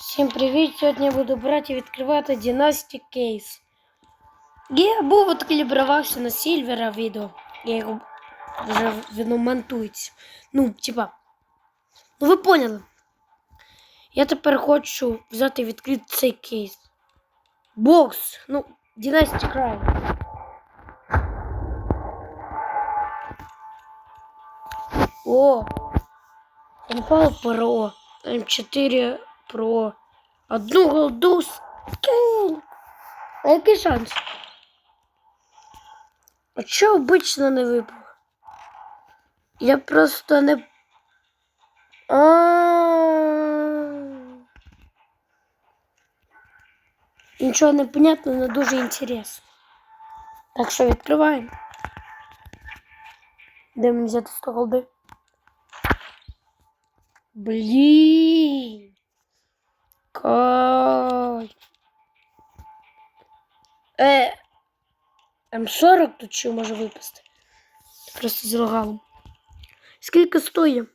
Всім привіт! Сьогодні я буду брати і відкривати Dynasty Case. Я був откалібрувався на Сільвера відео. Я його вже воно монтується. Ну, типа. Ну ви поняли. Я тепер хочу взяти і відкрити цей кейс. Бокс. Ну, Dynasty Crime. О! Упал Pro. М4 Pro. Одну голду скинь. А який шанс? А чого обично не випав? Я просто не. А. Нічого не понятно, але дуже інтересно. Так що відкриваємо. Де мені взяти 100 голди? Блін. Кай. Е. М40 тут ще може випасти. Просто залагало. Скільки стоїть?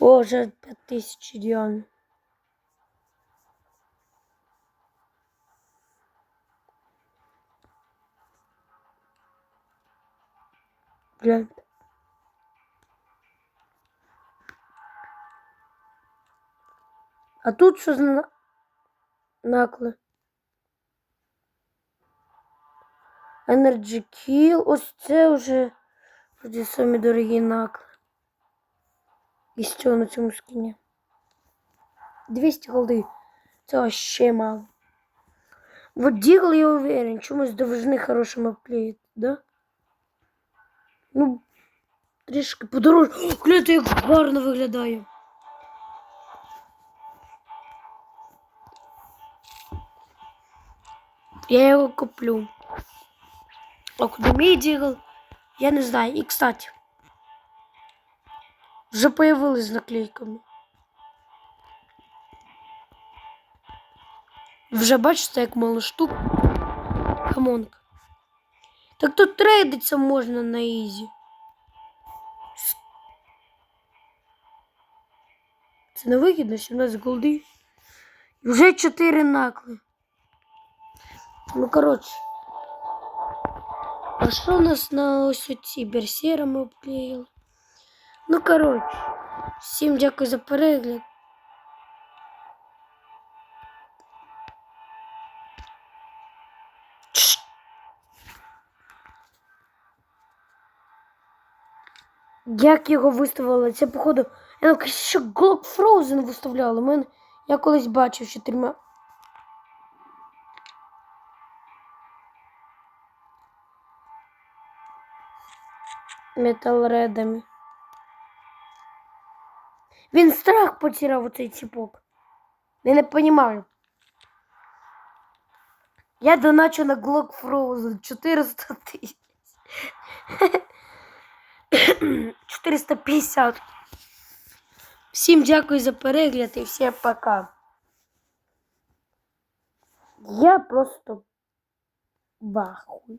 О, вже 5000 ідеально. Гляньте. А тут що за на- накли? Energy Kill. Ось це вже вроді самі дорогі накли. І що на цьому скіні? 200 голди. Це вообще мало. Вот Дігл, я уверен, чомусь довжини хорошим обклеїть, да? Ну, трішки подорожче. О, Гляньте, як гарно виглядає. Я його куплю. А куди мій дігл? Я не знаю. І, кстати, вже появились з наклейками. Вже бачите, як мало штук. Хамонг. Так тут трейдиться можна на ізі. Це не вигідно, 17 голди. І вже 4 накли. Ну, коротше. А що у нас на ось оці берсера ми обклеїли? Ну, коротше. Всім дякую за перегляд. Як його виставили? Це, походу, я ще Glock Frozen виставляли. Мен... Я колись бачив чотирма. Металредами. Він страх потеряв оцей ціпок. Я не розумію. Я доначу на Glock Frozen 400 тисяч. 450. Всім дякую за перегляд і всім пока. Я просто бахуй.